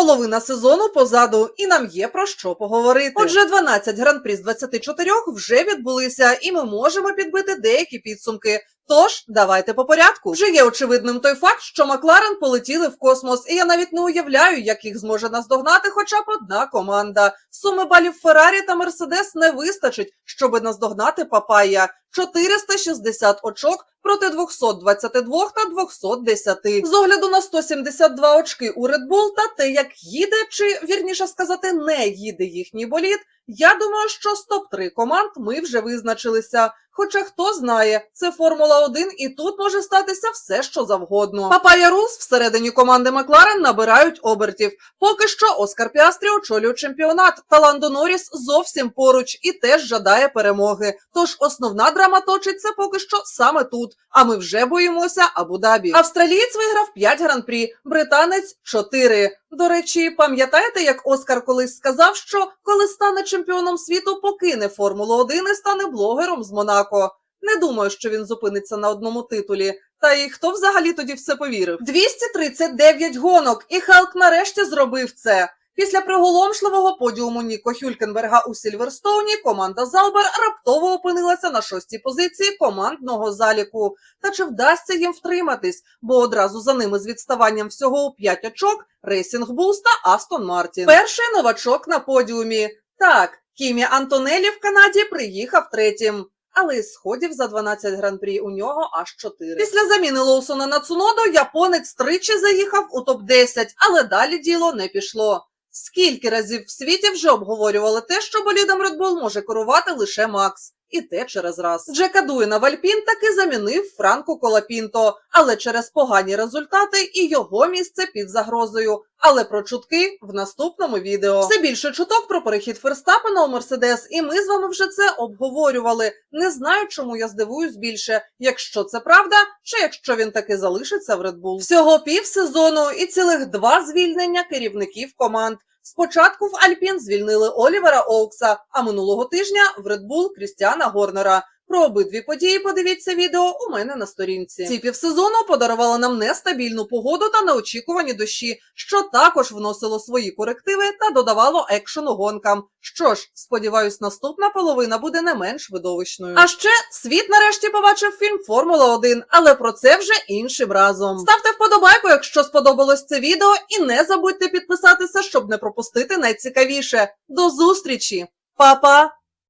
Половина сезону позаду, і нам є про що поговорити. Отже, 12 гран-прі з 24 вже відбулися, і ми можемо підбити деякі підсумки. Тож, давайте по порядку. Вже є очевидним той факт, що Макларен полетіли в космос, і я навіть не уявляю, як їх зможе наздогнати хоча б одна команда. Суми балів Феррарі та Мерседес не вистачить, щоби наздогнати Папая. 460 очок проти 222 та 210. З огляду на 172 очки у Red Bull та те, як їде, чи вірніше сказати, не їде їхній болід, я думаю, що з топ-3 команд ми вже визначилися. Хоча хто знає, це Формула 1 і тут може статися все, що завгодно. Папая Рус всередині команди Макларен набирають обертів. Поки що Оскар Піастрі очолює чемпіонат. Та Ландо Норріс зовсім поруч і теж жадає перемоги. Тож основна драма точиться поки що саме тут. А ми вже боїмося Абу-Дабі. Австралієць виграв 5 гран-прі, британець 4. До речі, пам'ятаєте, як Оскар колись сказав, що коли стане чемпіоном світу, покине Формулу 1 і стане блогером з Монако. Не думаю, що він зупиниться на одному титулі. Та й хто взагалі тоді в це повірив? 239 гонок, і Хелк нарешті зробив це. Після приголомшливого подіуму Ніко Хюлькенберга у Сільверстоуні команда Заубер раптово опинилася на шостій позиції командного заліку. Та чи вдасться їм втриматись? Бо одразу за ними з відставанням всього у 5 очок Рейсінг Булс та Астон Мартін. Перший новачок на подіумі. Так, Кімі Антонелі в Канаді приїхав третім. Але із сходів за 12 гран-прі у нього аж 4. Після заміни Лоусона на Цуноду японець тричі заїхав у топ-10, але далі діло не пішло. Скільки разів в світі вже обговорювали те, що болідом Red Bull може керувати лише Макс. І те через раз. Джека Дуїна в Альпін таки замінив Франко Колапінто, але через погані результати і його місце під загрозою. Але про чутки в наступному відео. Все більше чуток про перехід Ферстапена у Мерседес, і ми з вами вже це обговорювали. Не знаю, чому я здивуюсь більше, якщо це правда, чи якщо він таки залишиться в Bull. Всього пів сезону і цілих два звільнення керівників команд. Спочатку в Альпін звільнили Олівера Оукса, а минулого тижня в Red Bull Крістіана Горнера. Про обидві події подивіться відео у мене на сторінці. Ці півсезону подарували нам нестабільну погоду та неочікувані дощі, що також вносило свої корективи та додавало екшену гонкам. Що ж, сподіваюсь, наступна половина буде не менш видовищною. А ще світ нарешті побачив фільм Формула 1, але про це вже іншим разом. Ставте вподобайку, якщо сподобалось це відео, і не забудьте підписатися, щоб не пропустити найцікавіше. До зустрічі, Па-па!